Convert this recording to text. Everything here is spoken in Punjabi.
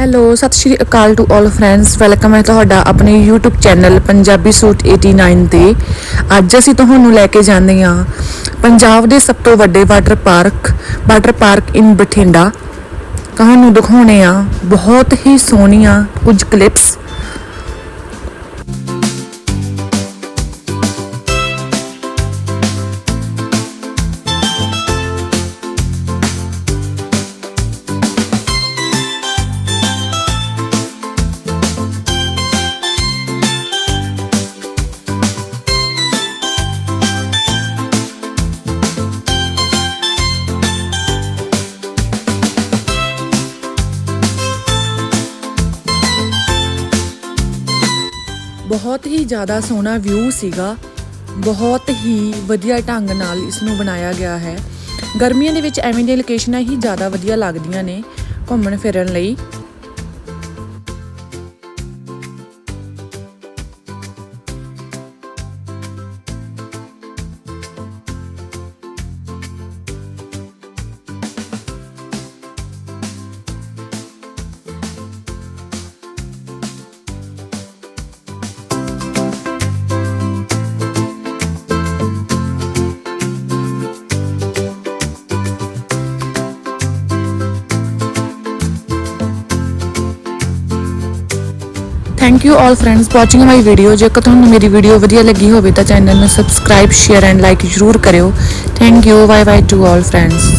ਹੈਲੋ, ਸਤਿ ਸ਼੍ਰੀ ਅਕਾਲ ਟੂ ਆਲ ਫਰੈਂਡਸ ਵੈਲਕਮ ਹੈ ਤੁਹਾਡਾ ਆਪਣੇ YouTube ਚੈਨਲ ਪੰਜਾਬੀ ਸੂਟ 89 ਤੇ। ਅੱਜ ਅਸੀਂ ਤੁਹਾਨੂੰ ਲੈ ਕੇ ਜਾਂਦੇ ਹਾਂ ਪੰਜਾਬ ਦੇ ਸਭ ਤੋਂ ਵੱਡੇ water park water park in Bathinda. ਤੁਹਾਨੂੰ ਦਿਖਾਉਣੇ ਆ ਬਹੁਤ ਹੀ ਸੋਹਣੀਆਂ ਕੁਝ ਕਲਿੱਪਸ ਬਹੁਤ ਹੀ ਜ਼ਿਆਦਾ ਸੋਹਣਾ ਵਿਊ ਸੀਗਾ। ਬਹੁਤ ਹੀ ਵਧੀਆ ਢੰਗ ਨਾਲ ਇਸ ਨੂੰ ਬਣਾਇਆ ਗਿਆ ਹੈ। ਗਰਮੀਆਂ ਦੇ ਵਿੱਚ ਐਵੇਂ ਦੀਆਂ ਲੋਕੇਸ਼ਨਾਂ ਹੀ ਜ਼ਿਆਦਾ ਵਧੀਆ ਲੱਗਦੀਆਂ ਨੇ ਘੁੰਮਣ ਫਿਰਨ ਲਈ। Thank you all friends watching my video ਜੇਕਰ ਤੁਹਾਨੂੰ ਮੇਰੀ ਵੀਡੀਓ ਵਧੀਆ ਲੱਗੀ ਹੋਵੇ ਤਾਂ ਚੈਨਲ ਨੂੰ ਸਬਸਕ੍ਰਾਈਬ ਸ਼ੇਅਰ ਐਂਡ ਲਾਈਕ ਜ਼ਰੂਰ ਕਰਿਓ। Thank you bye bye to all friends